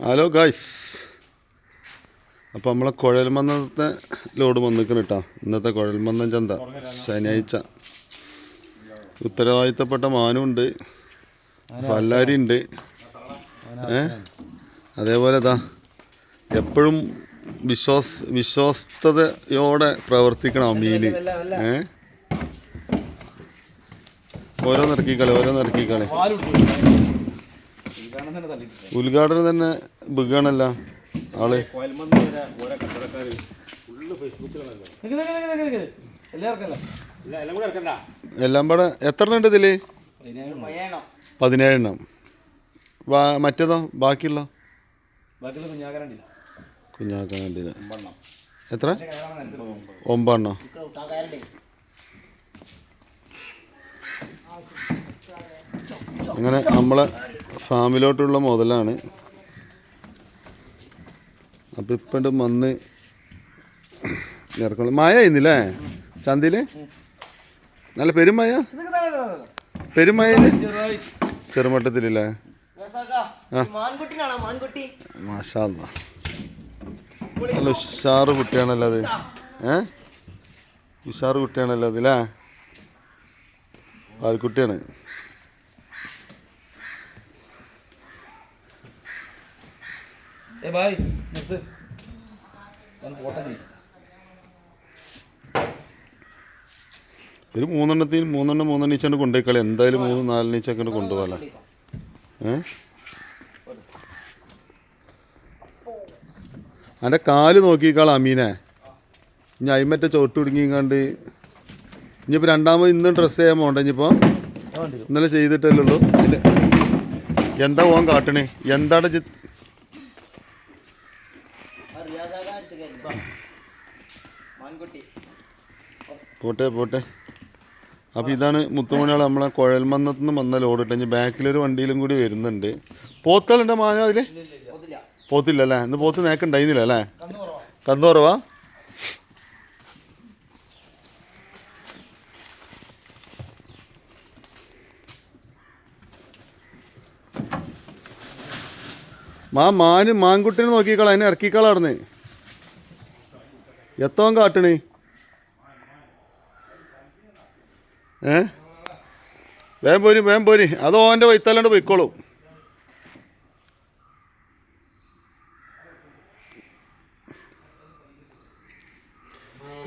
Hello guys അപ്പോൾ നമ്മളെ കുഴൽമന്നത്തെ load വന്നിക്കണം കേട്ടോ ഇന്നത്തെ കുഴൽമന്നം ചന്ത. ശനിയാഴ്ച. ഉത്തരവാദിത്തപ്പെട്ട മാനുണ്ട്. പല്ലാരി ഉണ്ട് ഏ? അതേപോലെ ഇതാ എപ്പോഴും വിശ്വാസ വിശ്വാസ്തയോടെ പ്രവർത്തിക്കണം മീന്. ഏ? ഓരോന്നിറക്കിക്കളി ഓരോന്നിറക്കിക്കളി ഉദ്ഘാടനം തന്നെ ബുഗാണല്ല ആൾ. എല്ലാം പാടെ എത്ര എണ്ണം ഉണ്ട് ഇതിൽ? പതിനേഴെണ്ണം. വാ മറ്റേതോ ബാക്കിയുള്ള? കുഞ്ഞാക്കാൻ വേണ്ടിയത് എത്ര? ഒമ്പെണ്ണം അങ്ങനെ നമ്മളെ ഫാമിലോട്ടുള്ള മുതലാണ്. അപ്പം ഇപ്പം വന്ന് ഇറക്കണം മഴ ആയിരുന്നില്ലേ ചന്തയിൽ നല്ല പെരുമഴ പെരുമഴയിൽ ചെറുമട്ടത്തിലില്ലേ? മാഷാ. നല്ല ഉഷാറ് കുട്ടിയാണല്ലോ അത്. ഏ? ഉഷാറ് കുട്ടിയാണല്ലോ അതിലേ പാൽക്കുട്ടിയാണ്. ഏ ബായ്. നിർത്ത്. പോട്ടെ ഒരു മൂന്നെണ്ണത്തിന് മൂന്നെണ്ണം മൂന്നെണ്ണം കൊണ്ടുപോയി കൊണ്ടുപോയിക്കളി എന്തായാലും മൂന്ന് നാലെണ്ണം ഈച്ചൊക്കെ കൊണ്ടുപോകാല ഏ? എന്റെ കാൽ നോക്കിക്കാളാം അമീനെ. ഇനി അയിമറ്റ ചോട്ട് പിടുങ്ങിക്കാണ്ട് ഇനിയിപ്പോൾ രണ്ടാമത് ഇന്ന് ഡ്രസ്സ് ചെയ്യാൻ പോകണ്ട ഇനിയിപ്പോൾ ഇന്നലെ ചെയ്തിട്ടല്ലേ ഉള്ളൂ. എന്താ പോകാൻ കാട്ടണേ? എന്താണ് പോട്ടെ പോട്ടെ. അപ്പോൾ ഇതാണ് മുത്തുമണിയാൾ നമ്മളെ കുഴൽമന്നത്ത് നിന്ന് വന്ന ലോഡ് ഇട്ട് ഇനി ബാക്കിലൊരു വണ്ടിയിലും കൂടി വരുന്നുണ്ട്. പോത്തലുണ്ട് മാന അതിൽ പോത്തില്ല. അല്ലേ ഇന്ന് പോത്ത് നേക്കുണ്ടായിരുന്നില്ല അല്ലേ? കന്നു കുറവാ. കന്നു കുറവാ? മാ മാന് മാൻകുട്ടിനെ നോക്കിക്കളാ. അതിനെ ഇറക്കിക്കളാടുന്ന് എത്തോൻ കാട്ടണേ? ഏ? വേം പോരി വേം പോരി. അത് ഓന്റെ വൈത്തല്ലാണ്ട് പോയിക്കോളും.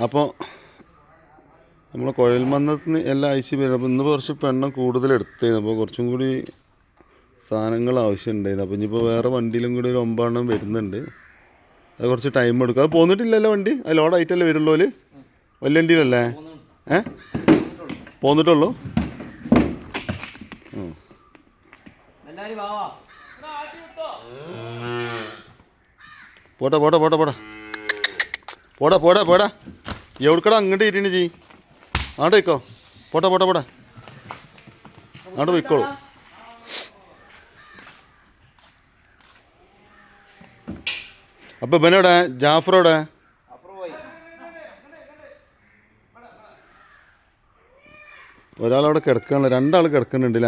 അപ്പോൾ നമ്മൾ കുഴൽമന്നത്തിന് എല്ലാം ആഴ്ചയും വരും. അപ്പോൾ ഇന്ന് കുറച്ച് പെണ്ണം കൂടുതൽ എടുത്തേന്. അപ്പോൾ കുറച്ചും കൂടി സാധനങ്ങൾ ആവശ്യമുണ്ടായിരുന്നു. അപ്പോൾ ഇനിയിപ്പോൾ വേറെ വണ്ടിയിലും കൂടി ഒരു ഒമ്പതെണ്ണം വരുന്നുണ്ട്. അത് കുറച്ച് ടൈം എടുക്കും. അത് പോന്നിട്ടില്ലല്ലോ വണ്ടി? അത് ലോഡായിട്ടല്ലേ വരുള്ളൂ വലിയ വണ്ടിയിലല്ലേ? ഏ? പോന്നിട്ടുള്ളൂ? പോട്ടെ പോട്ടെ പോട്ടെ പോട്ടെ. പോടാ പോടാ പോടാ. എവിടെക്കടാ അങ്ങോട്ട് ഇരിക്കണേ ജി? അങ്ങോട്ട് പോയിക്കോ. പോട്ടെ പോട്ടെ പോടാ അങ്ങോട്ട് പോയിക്കോളൂ. അപ്പോൾ ഇവനോടെ ജാഫറോടെ? ഒരാളവിടെ കിടക്കണല്ലോ രണ്ടാൾ കിടക്കുന്നുണ്ട്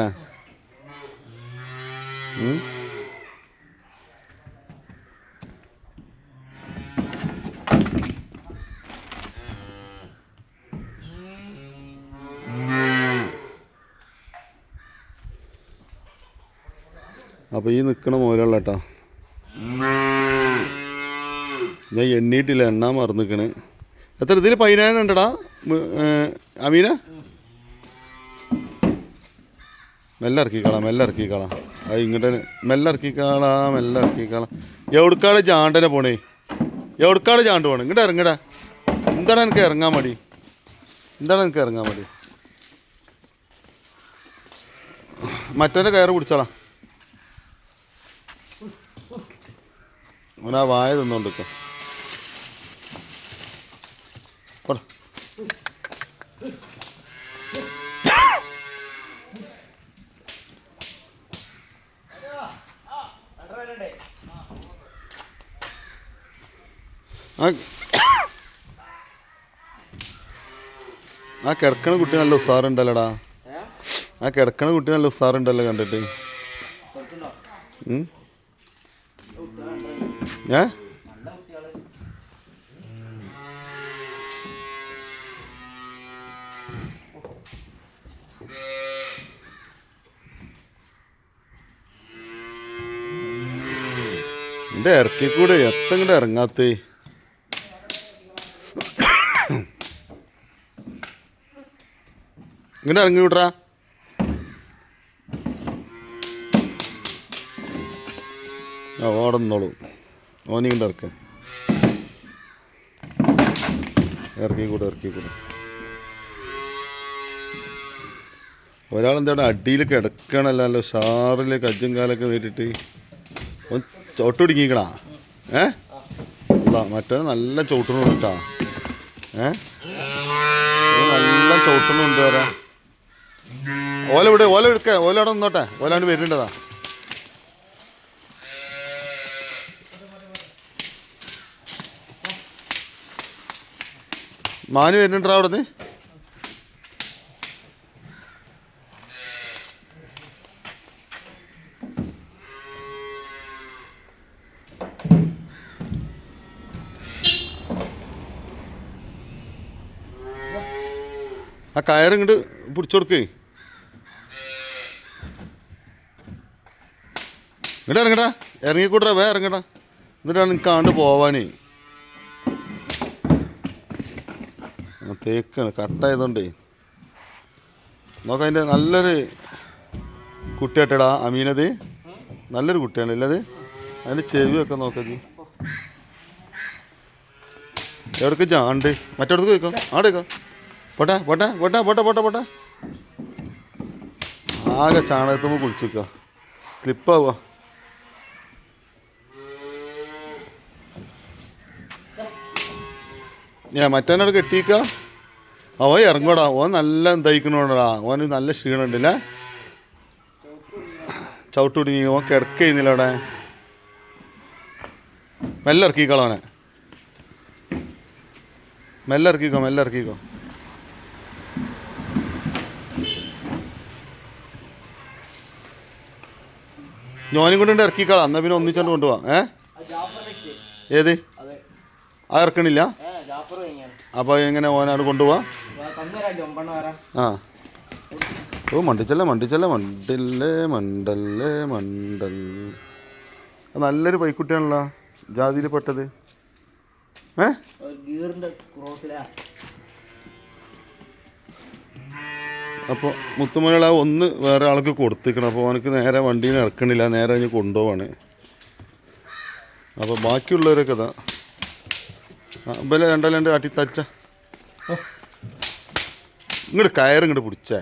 അപ്പോൾ ഈ നിൽക്കണ മോലുള്ള കേട്ടോ ഞാൻ എണ്ണീട്ടില്ല എണ്ണ മറന്നിക്കണ്. എത്ര ഇതിൽ പതിനായിരം ഉണ്ടടാ. അമീന മെല്ലെ ഇറക്കിക്കളാം മെല്ലെ ഇറക്കിക്കളാം അത് ഇങ്ങോട്ട് മെല്ലെ ഇറക്കിക്കളാം മെല്ലെ ഇറക്കിക്കളാം എവിടുക്കാട് ചാണ്ടനെ പോണേ? എവിടുക്കാട് ചാണ്ട് പോണേ? ഇങ്ങോട്ട് ഇറങ്ങടാ എന്താണ് എനിക്ക് ഇറങ്ങാൻ മടി? എന്താണ് എനിക്ക് ഇറങ്ങാൻ മടി? മറ്റേ കയറ് പിടിച്ചോളാം. അവനാ വായ തിന്നോണ്ടിരിക്ക. ആ കിടക്കണ കുട്ടി നല്ല ഉസാറുണ്ടല്ലോടാ. ആ കിടക്കണ കുട്ടി നല്ല ഉസാറുണ്ടല്ലോ കണ്ടിട്ട്. ഏ? നല്ല ഇറക്കിക്കൂടെ എത്തങ്ങോട്ട് ഇറങ്ങാത്തേ? ഇങ്ങോട്ട് ഇറങ്ങി വിട്രാ. ഓടന്നോളൂ ഓനിങ്ങോട്ട് ഇറക്ക ഇറക്കി കൂടെ ഇറക്കി. കൂടെ ഒരാളെന്താണ് അടിയിൽ കിടക്കണല്ലോ ഷാറിൽ കജ്ജും കാലൊക്കെ നീട്ടിട്ട്. ഒന്ന് ചോട്ടുടിക്കണ ഏ? അല്ല മറ്റേ നല്ല ചോട്ടിനുണ്ട് കേട്ടാ. ഏ? നല്ല ചോട്ടിനുണ്ട് വരാ ഓല ഇവിടെ ഓല എടുക്ക. ഓല അവിടെ നിന്നോട്ടെ. ഓലാണ്ട് വരേണ്ടതാ. മാന് വരുന്നുണ്ടാ അവിടെ നിന്ന് ആ കയറിങ്ങോട്ട് പിടിച്ചു കൊടുക്കേ ഇങ്ങോട്ട് ഇറങ്ങടാ. ഇറങ്ങിക്കൂടാ വേ ഇറങ്ങടാ. എന്നിട്ടാണ് കാണ്ട് പോവാനേ. തേക്കാണ് കട്ടായതുകൊണ്ടേ. നോക്കാം അതിന്റെ നല്ലൊരു കുട്ടിയാട്ടടാ അമീനത്. നല്ലൊരു കുട്ടിയാണ് ഇല്ലത്? അതിന്റെ ചെവിയൊക്കെ നോക്കത് എവിടേക്ക് ജാണ്ട് മറ്റേടത്ത് പോയിക്കോ? ആടെ വയ്ക്കാം പോട്ടെ പോട്ടെ പോട്ടെ പോട്ടെ പോട്ടെ പോട്ടെ. ആകെ ചാണകത്തുമ്പോൾ കുളിച്ചിക്ക സ്ലിപ്പാവുക ഞാൻ മറ്റവനോട് കെട്ടിക്ക അവ ഇറങ്ങൂടാ ഓൻ നല്ല ദഹിക്കണോടാ ഓന് നല്ല ക്ഷീണമുണ്ടല്ലേ ചവിട്ടുടിങ്ങി ഓൻ കിടക്കുന്നില്ല അവിടെ? മെല്ലെ ഇറക്കിക്കോളോ അവനെ. മെല്ലെ ഇറക്കിക്കോ മെല്ലെ ഇറക്കിക്കോ. ഞാനും കൊണ്ട് ഇറക്കിക്കളാം. എന്നാ പിന്നെ ഒന്നിച്ചോണ്ട് കൊണ്ടുപോവാം. ഏ? ഏത്? അതെ. ഇറക്കണില്ല? അപ്പോൾ എങ്ങനെ ഓനാട് കൊണ്ടുപോവാ? ആ. ഓ മണ്ടിച്ചല്ലേ മണ്ടിച്ചല്ലേ മണ്ടല്ലേ മണ്ടല്ലേ മണ്ടൽ നല്ലൊരു പൈക്കുട്ടിയാണല്ലോ ജാതിയിൽ പെട്ടത്. ഏ? അപ്പോൾ മുത്തുമല ഒന്ന് വേറെ ആൾക്ക് കൊടുത്തിക്കണം അപ്പോൾ അവനക്ക് നേരെ വണ്ടിയിൽ നിന്ന് ഇറക്കണില്ല നേരെ കഴിഞ്ഞ് കൊണ്ടുപോവാണ്. അപ്പോൾ ബാക്കിയുള്ളവരൊക്കെ ഇതാ. ആ ഇവലെ രണ്ടല്ല രണ്ട് കാട്ടി തച്ച ഇങ്ങോട്ട് കയറ് ഇങ്ങോട്ട് പിടിച്ചേ.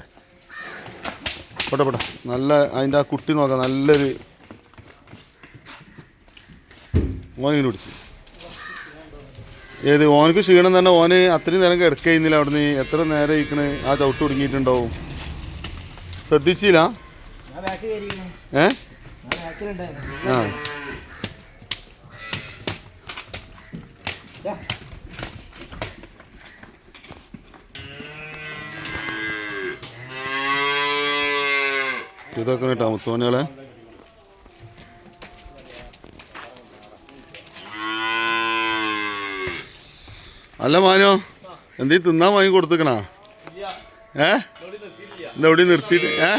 പോട്ടെ പോട്ടെ. നല്ല അതിന്റെ ആ കുട്ടി നോക്കാം നല്ലൊരു ഓനിങ്ങനെ പിടിച്ചു. ഏത് ഓനക്ക് ക്ഷീണം തന്നെ ഓന് അത്രയും നേരം കിടക്കുന്നില്ല അവിടുന്ന്. എത്ര നേരം ഇരിക്കണ്? ആ ചവിട്ട് ഒടുങ്ങിയിട്ടുണ്ടാവും ശ്രദ്ധിച്ചില്ല? ഏ? ആ. ഛെ, ഇതൊക്കെ കേട്ടോ അല്ല മാനോ എന്തീ തിന്നാൻ വാങ്ങി കൊടുത്തേക്കണാ? ഏ? ഇതെവിടെ നിർത്തിയിട്ട് ഏ?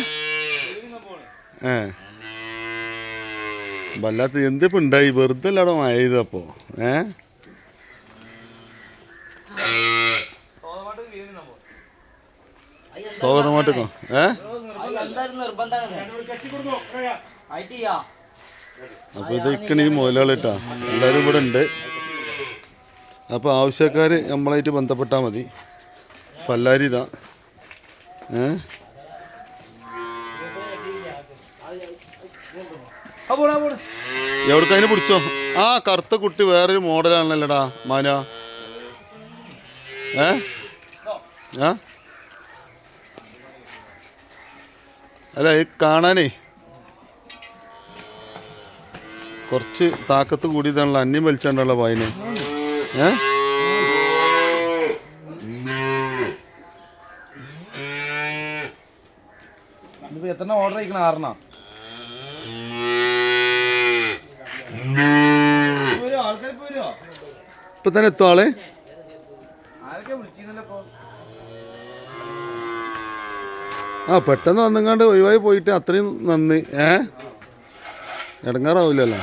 ഏ. വല്ലാത്ത എന്തിപ്പോ ഉണ്ടായി? വെറുതെ അല്ലാടോ മായതപ്പോ ഏ? സ്വാഗതമായിട്ടോ ഏ? അത് ഇത് ഇതൊക്കെയാണ് ഈ മുതലാളിട്ടാ. എല്ലാവരും ഇവിടെ ഉണ്ട്. അപ്പോൾ ആവശ്യക്കാർ നമ്മളായിട്ട് ബന്ധപ്പെട്ടാ മതി. പല്ലാരി ഇതാ. ഏ? എവിടുത്തെ അതിന് പിടിച്ചോ? ആ കറുത്ത കുട്ടി വേറൊരു മോഡലാണല്ലോടാ മാന. ഏ? ആ അല്ല ഈ കാണാനേ. കുറച്ച് താക്കത്ത് കൂടിയതാണല്ലോ അന്യം വലിച്ചാണ്ടുള്ള വായന ഏ? ഇപ്പൊ എത്ര ഓർഡർ ചെയ്യണ ആറെണ്ണ? ഇപ്പം തന്നെ എത്തും ആൾ. ആ പെട്ടെന്ന് വന്നെങ്ങാണ്ട് ഒഴിവായി പോയിട്ട് അത്രയും നന്ദി. ഏ? ഇടങ്ങാറാവില്ലല്ലോ.